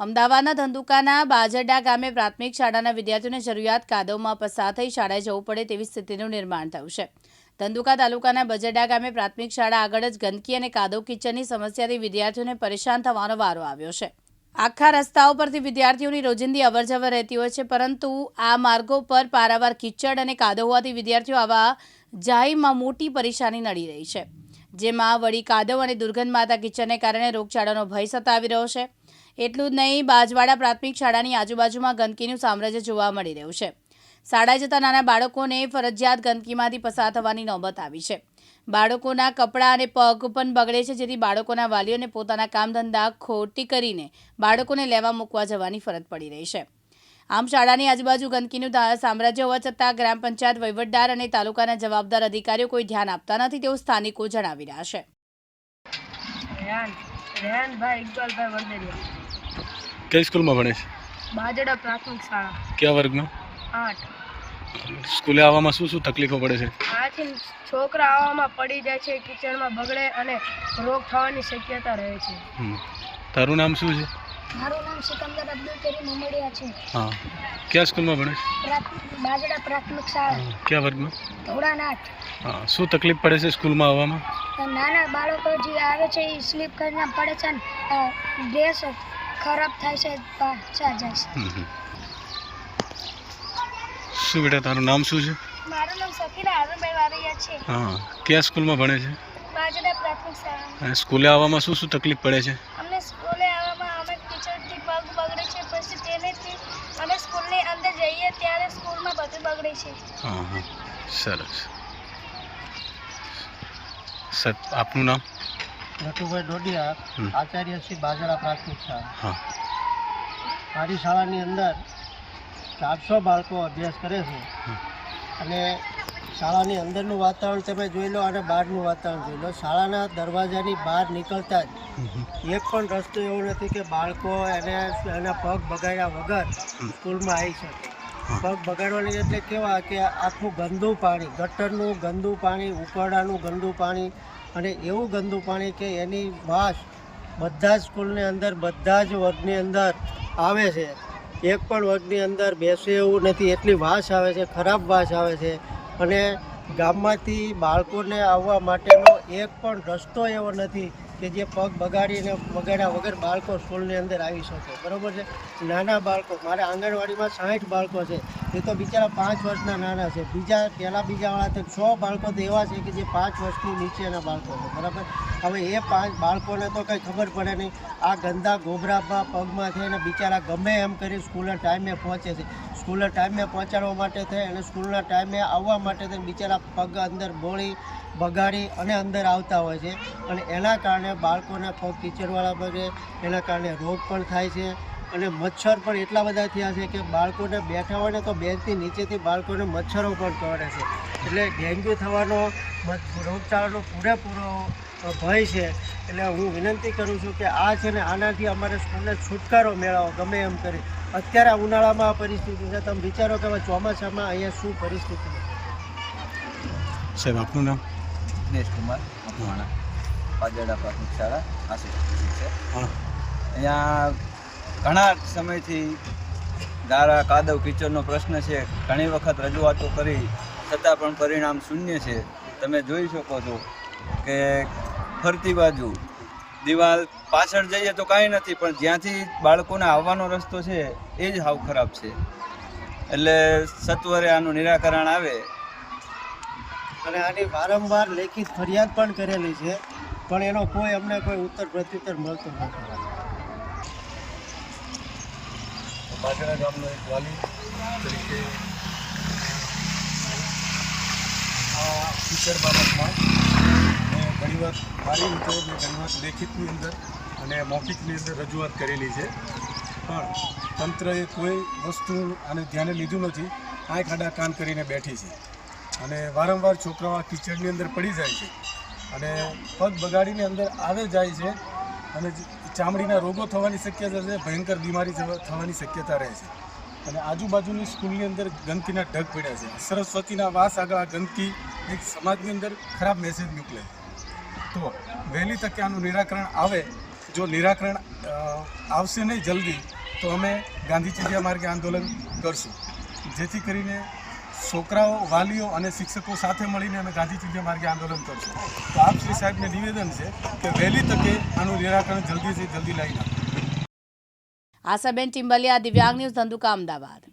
અમદાવાદના ધંધુકાના બાજરડા ગામે પ્રાથમિક શાળાના વિદ્યાર્થીઓને જરૂરિયાત કાદવમાં પસાર થઈ શાળાએ જવું પડે તેવી સ્થિતિનું નિર્માણ થયું છે. ધંધુકા તાલુકાના બજરડા ગામે પ્રાથમિક શાળા આગળ જ ગંદકી અને કાદવ કિચનની સમસ્યાથી વિદ્યાર્થીઓને પરેશાન થવાનો વારો આવ્યો છે. આખા રસ્તાઓ પરથી વિદ્યાર્થીઓની રોજિંદી અવરજવર રહેતી હોય છે, પરંતુ આ માર્ગો પર પારાવાર કિચડ અને કાદવ હોવાથી વિદ્યાર્થીઓ આવા જાહીમાં મોટી પરેશાની નડી રહી છે. જેમાં વળી કાદવ અને દુર્ગંધ માતા કિચનને કારણે રોગચાળાનો ભય સતાવી રહ્યો છે. એટલું જ નહીં, બાજવાડા પ્રાથમિક શાળાની આજુબાજુમાં ગંદકીનું સામ્રાજ્ય જોવા મળી રહ્યું છે. શાળાએ જતા નાના બાળકોને ફરજિયાત ગંદકીમાંથી પસાર થવાની નોબત આવી છે. બાળકોના કપડાં અને પગ પણ બગડે છે, જેથી બાળકોના વાલીઓને પોતાના કામ ધંધા ખોટી કરીને બાળકોને લેવા મૂકવા જવાની ફરજ પડી રહી છે. આમ શાળાની આજુબાજુ ગંદકીનું સામ્રાજ્ય હોવા છતાં ગ્રામ પંચાયત વહીવટદાર અને તાલુકાના જવાબદાર અધિકારીઓ કોઈ ધ્યાન આપતા નથી તેવું સ્થાનિકો જણાવી રહ્યા છે. રેહાન રેહાનભાઈ ઇકબાલભાઈ વરદેરિયા કઈ સ્કૂલમાં ભણે છે? બાજડા પ્રાથમિક શાળા. કયા વર્ગમાં આઠ. સ્કૂલે આવવામાં શું શું તકલીફો પડે છે? આથી છોકરા આવવામાં પડી જાય છે કિચડમાં બગડે અને રોગ થવાની શક્યતા રહે છે. તારું નામ શું છે? મારું નામ સિકંદર અબ્દુલ કરીમ ઉમડિયા છે. હા. કયા સ્કૂલમાં ભણે છે? બાજડા પ્રાથમિક શાળા. કયા વર્ગમાં આઠ. હા. શું તકલીફ પડે છે સ્કૂલમાં આવવામાં? નાના બાળકો જે આવે છે એ સ્લીપ કરીને પડે છે ડ્રેસ ખરાબ થાય છે પાછા જાય છે. શું બેટા તારું નામ શું છે? મારું નામ સકીરા આરણભાઈ વારૈયા છે. હા કયા સ્કૂલમાં ભણે છે? બાજુના પ્રાથમિક શાળા સ્કૂલે આવવામાં શું શું તકલીફ પડે છે? અમને સ્કૂલે આવવામાં અમે ટીચરથી પગ બગડે છે પછી તેનેથી અમે સ્કૂલની અંદર જઈએ ત્યારે સ્કૂલમાં બધું બગડે છે. હા હા. સરસ. સર આપનું નામ? નટુભાઈ ડોડિયા આચાર્ય શ્રી બાજરા પ્રાથમિક શાળા. મારી શાળાની અંદર ચારસો બાળકો અભ્યાસ કરે છે. અને શાળાની અંદરનું વાતાવરણ તમે જોઈ લો અને બહારનું વાતાવરણ જોઈ લો. શાળાના દરવાજાની બહાર નીકળતા. જ એક પણ રસ્તો એવો નથી કે બાળકો એને એના પગ બગાડ્યા વગર સ્કૂલમાં આવી શકે. પગ બગાડવાની એટલે કેવા કે આખું ગંદુ પાણી ગટરનું ગંદુ પાણી ઉકરડાનું ગંદુ પાણી અને એવું ગંદુ પાણી કે એની વાસ બધા જ સ્કૂલની અંદર, બધા જ વર્ગની અંદર આવે છે. એક પણ વર્ગની અંદર બેસે એવું નથી. એટલી વાસ આવે છે, ખરાબ વાસ આવે છે. અને ગામમાંથી બાળકોને આવવા માટેનો એક પણ રસ્તો એવો નથી કે જે પગ બગાડીને બગાડ્યા વગર બાળકો સ્કૂલની અંદર આવી શકે. બરાબર છે? નાના બાળકો, મારે આંગણવાડીમાં સાઠ બાળકો છે. એ તો બિચારા પાંચ વર્ષના નાના છે. બીજા, પહેલાં બીજાવાળા તો સો બાળકો તો એવા છે કે જે પાંચ વર્ષની નીચેના બાળકો છે. બરાબર? હવે એ પાંચ બાળકોને તો કંઈ ખબર પડે નહીં. આ ગંદા ગોબરામાં પગમાં થઈને બિચારા ગમે એમ કરી સ્કૂલના ટાઈમે પહોંચે છે. સ્કૂલના ટાઈમે પહોંચાડવા માટે થાય અને સ્કૂલના ટાઈમે આવવા માટે થઈને બિચારા પગ અંદર બોળી, બગાડી અને અંદર આવતા હોય છે. અને એના કારણે બાળકોને પગ કીચડવાળા બગે એના કારણે રોગ પણ થાય છે. અને મચ્છર પણ એટલા બધા થયા છે કે બાળકોને બેઠા હોય ને તો બેન્ચની નીચેથી બાળકોને મચ્છરો પણ કરડે છે. એટલે ડેન્ગ્યુ થવાનો રોગચાળાનો પૂરેપૂરો ભય છે. એટલે હું વિનંતી કરું છું કે આ છે ને આનાથી અમારે સ્કૂલને છુટકારો મેળવો ગમે એમ કરી. અત્યારે આ ઉનાળામાં આ પરિસ્થિતિ છે. તમે વિચારો કે હવે ચોમાસામાં અહીંયા શું પરિસ્થિતિ છે? સાહેબ આપનું નામ? દિનેશ કુમાર મકવાણા પાજરડા પ્રાથમિક શાળા આશિષ છે. અહીંયા ઘણા સમયથી ધારા કાદવ કિચડનો પ્રશ્ન છે. ઘણી વખત રજૂઆતો કરી, છતાં પણ પરિણામ શૂન્ય છે. તમે જોઈ શકો છો કે ફરતી બાજુ દિવાલ પાછળ જઈએ તો કાંઈ નથી, પણ જ્યાંથી બાળકોને આવવાનો રસ્તો છે, એ જ હાવ ખરાબ છે. એટલે સત્વરે આનું નિરાકરણ આવે. અને આની વારંવાર લેખિત ફરિયાદ પણ કરેલી છે, પણ એનો કોઈ અમને કોઈ ઉત્તર પ્રત્યુત્તર મળતો નથી. બાજરા ગામનો એક વાલી તરીકે, આ ફીચર બાબતમાં મેં ઘણીવાર મારી રીતે મેં ઘણીવાર લેખિતની અંદર અને મૌખિકની અંદર રજૂઆત કરેલી છે. પણ તંત્રએ કોઈ વસ્તુ આને ધ્યાને લીધું નથી. આંખ આડા કાન કરીને બેઠી છે. અને વારંવાર છોકરાઓ આ કિચડની અંદર પડી જાય છે. અને પગ બગાડીને અંદર આવે જાય છે. અને ચામડીના રોગો થવાની શક્યતા છે, ભયંકર બીમારી થવા- થવાની શક્યતા રહે છે. અને આજુબાજુની સ્કૂલની અંદર ગંદકીના ઢગ પડ્યા છે. સરસ્વતીના વાસ આગળ આ ગંદકી એક સમાજની અંદર ખરાબ મેસેજ મોકલે તો વહેલી તકે આનું નિરાકરણ આવે. જો નિરાકરણ આવશે નહીં જલ્દી, તો અમે ગાંધી ચિંધ્યા માર્ગે આંદોલન કરશું. જેથી કરીને છોકરાઓ, વાલીઓ અને શિક્ષકો સાથે મળીને અમે ગાંધી ચિંધ્યા માર્ગે આંદોલન કરશું. તો આપ શ્રી સાહેબને નિવેદન છે કે વહેલી તકે આનું નિરાકરણ જલ્દીથી જલ્દી લાવી નાખો. આશાબેન ટિમ્બલિયા દિવ્યાંગ ન્યૂઝ ધંધુકા, અમદાવાદ.